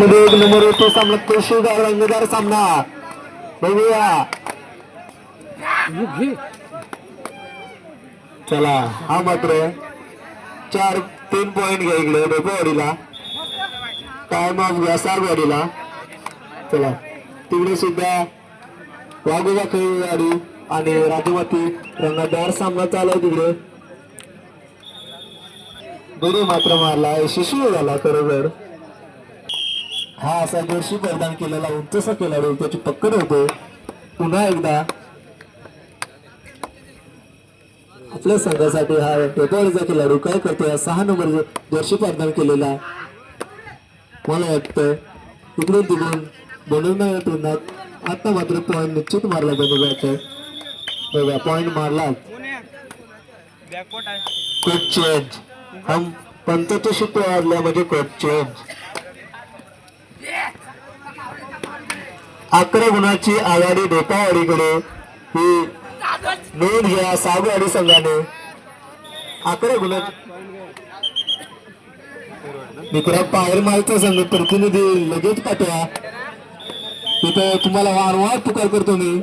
मध्ये एक नंबर होतो सामना कृषीगार रंगदार सामना. बघूया. चला हा मात्र चार तीन पॉइंट घ्या इकडे डेपोवाडीला टाइम ऑफ घ्या सारवाडीला. चला तिकडे सुद्धा वाघोबा खेळवाडी आणि राजमाती रंगतदार सामना चालू आहे तिकडे. दोन्ही मात्र मारला यशस्वी झाला खरोखर. हा असा दोषी परिधान केलेला उंचसा खेळाडू त्याची पक्कड होते. पुन्हा एकदा आपल्या संघासाठी हा पेपरचा खेळाडू काय करतोय? सहा नंबर दोषी परिधान केलेला मला वाटतं इकडून तिकडून बनवणार तोंडात आता मात्र पॉईंट निश्चित मारला जातो जायचं बघा पॉईंट मारला कोच चेंज हम पंचवीसशे वाढल्या म्हणजे कोच चेंज अकरा गुणाची आघाडी ढेपावाडीकडे ही नोंद घ्या सागवाडी संघाने. अकरा गुणाची मित्रा पायर मारचा संघ प्रतिनिधी लगेच पाठवा. तिथं तुम्हाला वारंवार पुकार करतो मी.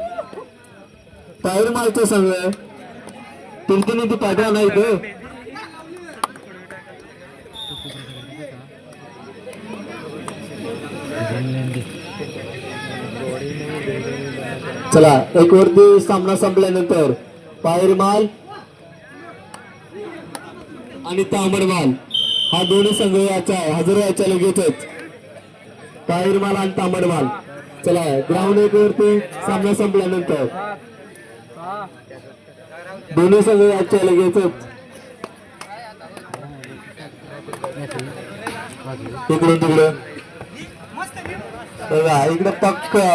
पायर मारचा संघ प्रतिनिधी पाठवा नाही चला एक वरती सामना संपल्यानंतर पायरमाल आणि तांबडमाल हा दोन्ही संघ याचा आहे हजर याच्या लगेचच. पायरमाल आणि तांबडमाल चला ग्राउंड एक वरती सामना संपल्यानंतर. दोन्ही संघ याच्या लगेचच. इकडून तिकडे बघा इकडे पक्का.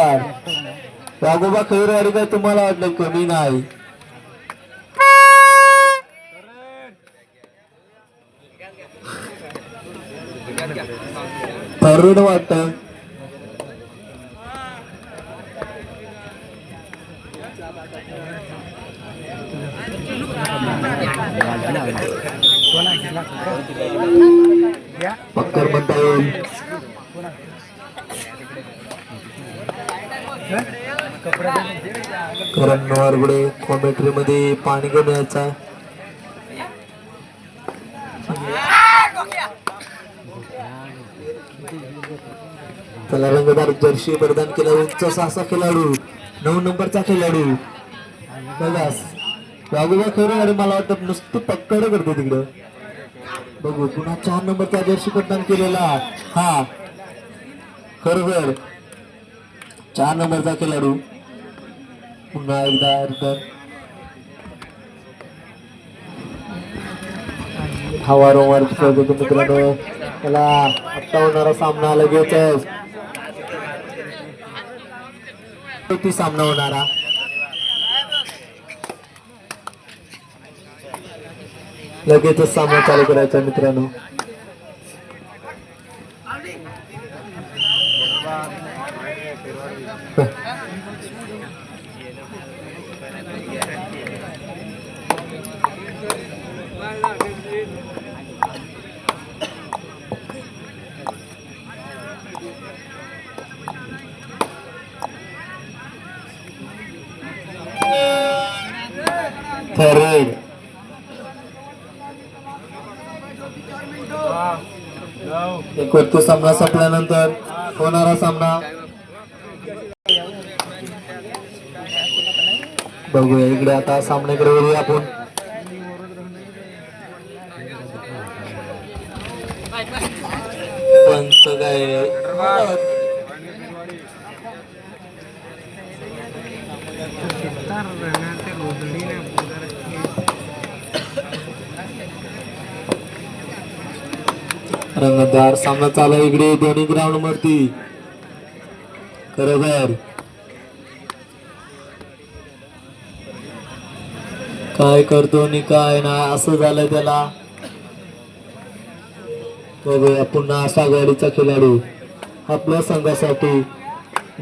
वाघोबा खैरवाडी काय तुम्हाला वाटलं? कमी नाही. तरुण वाटत. पक्कर म्हणता येईल करण नवारगुडे कॉमेंट्री मध्ये पाणी घेण्याचा यायचा त्याला रंगदार जर्सी प्रदान केला उंच असा खेळाडू नऊ नंबरचा खेळाडू. बघा वाघोबा खरं अरे मला वाटतं नुसतं पक्कड करतो तिकडं. बघू पुन्हा चार नंबरचा जर्सी प्रदान केलेला हा. खरोखर चार नंबरचा खेळाडू. पुन्हा एकदा रिटर्न हवा रोवर खेळतो मित्रांनो. त्याला आत्ता होणारा सामना लगेच किती सामना होणारा? लगेचच सामना चालू करायचा मित्रांनो. थर्ड एक वरती सामना संपल्यानंतर होणारा सामना बघूया इकडे आता सामन्याकडे वळूया आपण. पंच काय? रंगतदार सामना चालू इकडे दोन्ही ग्राउंड वरती. खरोबर काय करतो आणि काय नाही असं झालं त्याला. बघूया पुन्हा असा गाडीचा खेळाडू आपल्या संघासाठी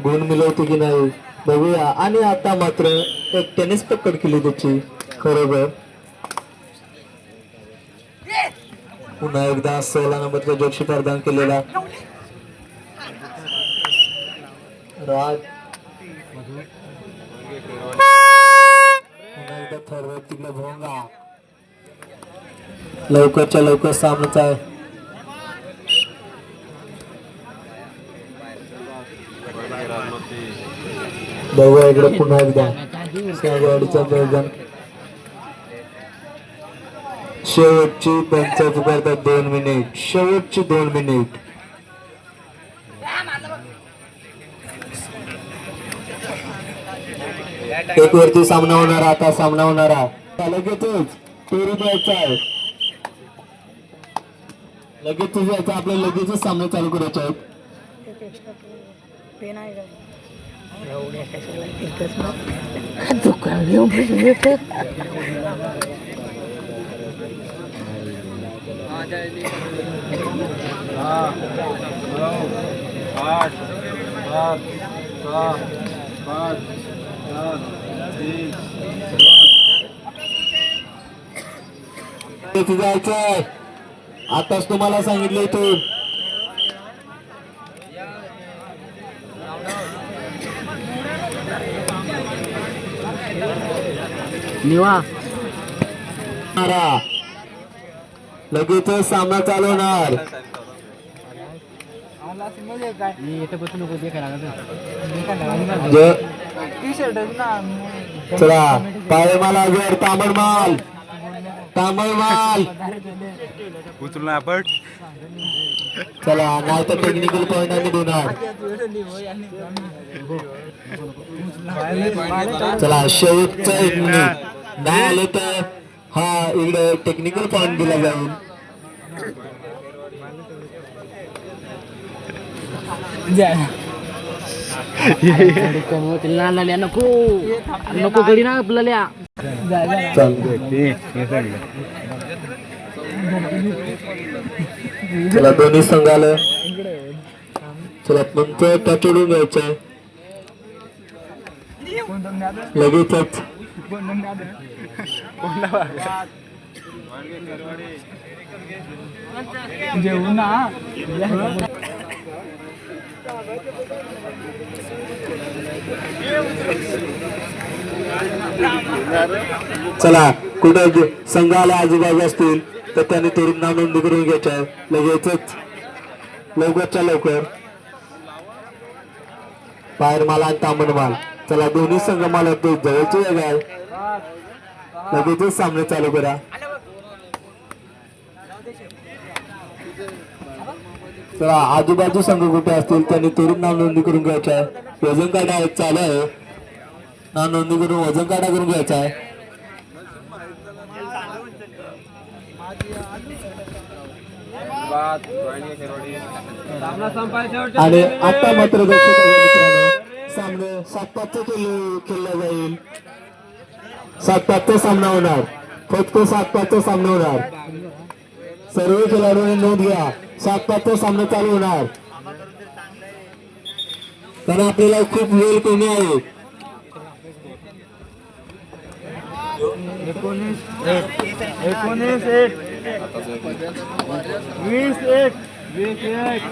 गुण मिळवतो की नाही बघूया. आणि आता मात्र एक टेनिस पकड केली त्याची. बरोबर पुन्हा एकदा सोळा नंबरचा जोशी प्रदान केलेला. राज आता ठरवत तिकडे भोंगा लवकरच्या लवकर सामनाच आहे. बघूया इकडे पुन्हा एकदा. सिंहगडचा मैदान शेवटची पंचायत करतात दोन मिनिट शेवटची दोन मिनिट एक वरती सामना होणार आता सामना होणारा लगेचच पेरू द्यायचा आहे लगेचच यायचं आपल्या लगेचच सामने चालू करायचे आहेत दुकान घेऊन आठ सात पाच जायचंय? आताच तुम्हाला सांगितलं इथून निवा. मारा. लगेचच सामना चालू होणार. चला पाय मला वर तांबड माल तांबड माल उचलून आपण. चला नाही तर टेक्निकल पॉईंट आम्ही देणार चला शेवटचा एक मिनिट नाही आले तर हा इकडे टेक्निकल पॉईंट दिला जाईल लाल्या नको नको गडी ना आपल्याला चला दोन्ही संघाला चला पंच टचडून घ्यायचं लगेचच चला कुठं संघाला आजूबाजू असतील तर त्यांनी तरुण नाव नोंदणी करून घ्यायच्या लगेचच. लवकरच्या लवकर. बाहेर माल आणि तांबड माल. चला दोन्ही संघ मला जवळचे जवळची लगेचच सामने चालू करा. चला आजूबाजू संघ कुठे असतील त्यांनी तरुण नाव नोंदणी करून घ्यायच्या आहे. वजन काढा एक चालू आहे. नाव नोंदणी करून वजन काढा करून घ्यायचा आहे. आणि आता मात्र सामने सात पाचचा खेळला जाईल. सात पाचचा सामना होणार. फक्त सात पाचचा सामना होणार. सर्व खेळाडूंनी नोंद घ्या. सात पाचचा सामना चालू होणार. कारण आपल्याला खूप वेळ कमी आहे. एकोणीस एक. वीस एक. वीस एक.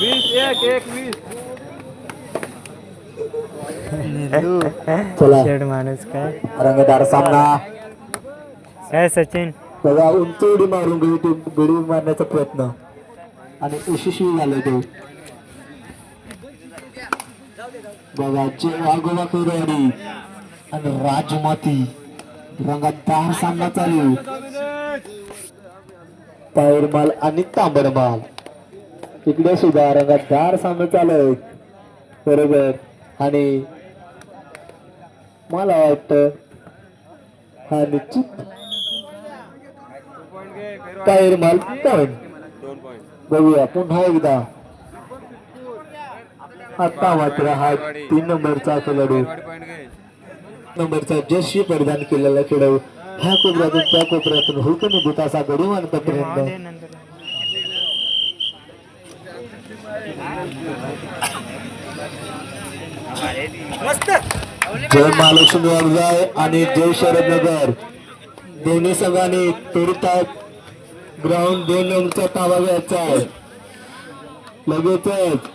वीस एक एक वीस. चला. माणूस काय रंगदार सामना. काय सचिन? बघा उंच उडी मारून गडी गडी मारण्याचा प्रयत्न. आणि यशस्वी झाले तो. बघा जे वाघोबा खेळाडी आणि राजमाती रंगतदार सामना चालू. पायरमाल आणि तांबडमाल. इकडे सुद्धा रंगतदार सामना चालू बरोबर. आणि मला वाटतं हा निश्चित कायर माल पॉइंट बघूया पुन्हा एकदा. आता मात्र हा तीन नंबरचा खेळाडू नंबरचा जशी परिधान केलेला खेळाडू ह्या कोपऱ्यातून त्या कोपऱ्यातून हुकमी देत असा गडी मस्त. जय महालक्ष्मी वागजाय आणि जय शरद नगर दोन्ही संघाने तुरतात ग्राउंड दोन नंबरचा ताबा घ्यायचा आहे. लगेचच.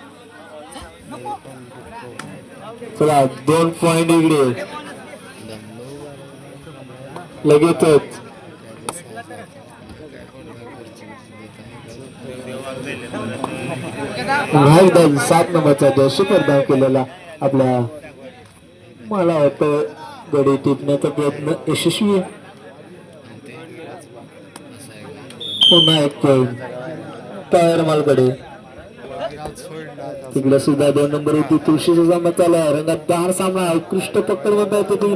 चला दोन पॉइंट इकडे. लगेचच. सात नंबरचा जर्सी प्रदान केलेला आपल्या मला वाटतं गडी टिपण्याचा प्रयत्न यशस्वी आहे. पुन्हा एक पॉइंट टायर मालकडे. तिकडे सुद्धा दोन नंबर होती. तुळशीचा सामना चालू आहे. रंगात सामना उत्कृष्ट पकड म्हणता येते ती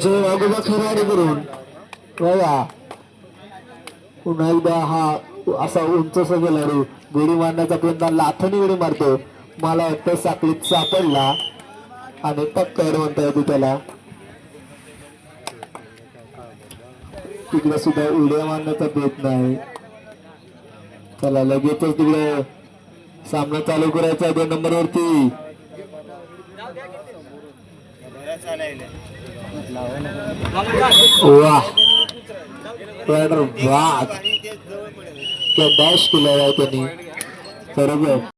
जय वाघोबा खराडे करून बघा पुन्हा एकदा हा असा उंच सगळं लढू. गोडी मारण्याचा प्रयत्न. लाथणी उडी मारतो. मला वाटतं साखळीत सापडला. आणि पक्कड म्हणता येते त्याला तिकडे सुद्धा उड्या मारण्याचा प्रयत्न आहे. चला लगेचच तिकडे सामना चालू करायचा दोन नंबर वरती वा डॅश केला आहे त्यांनी. बरोबर.